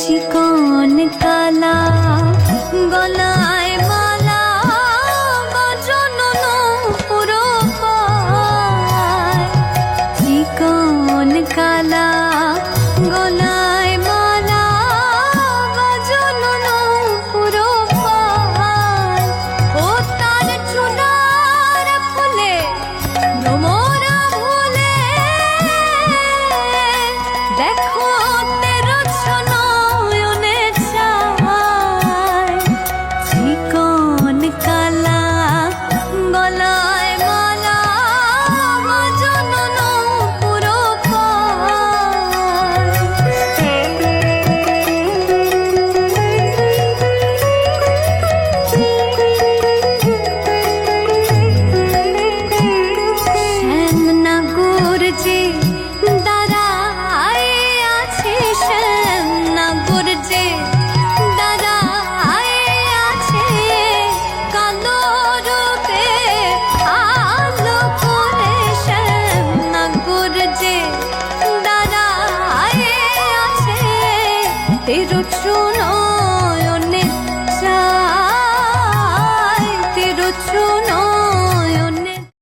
চিকন কালা, গলায় মালা গজনন পুরো চিকন কালা, গলায় মালা গজনন পুরো ও তার চুনার ফুলে ভুলে, দেখো তিরুচু নয়নে চাই তিরুচু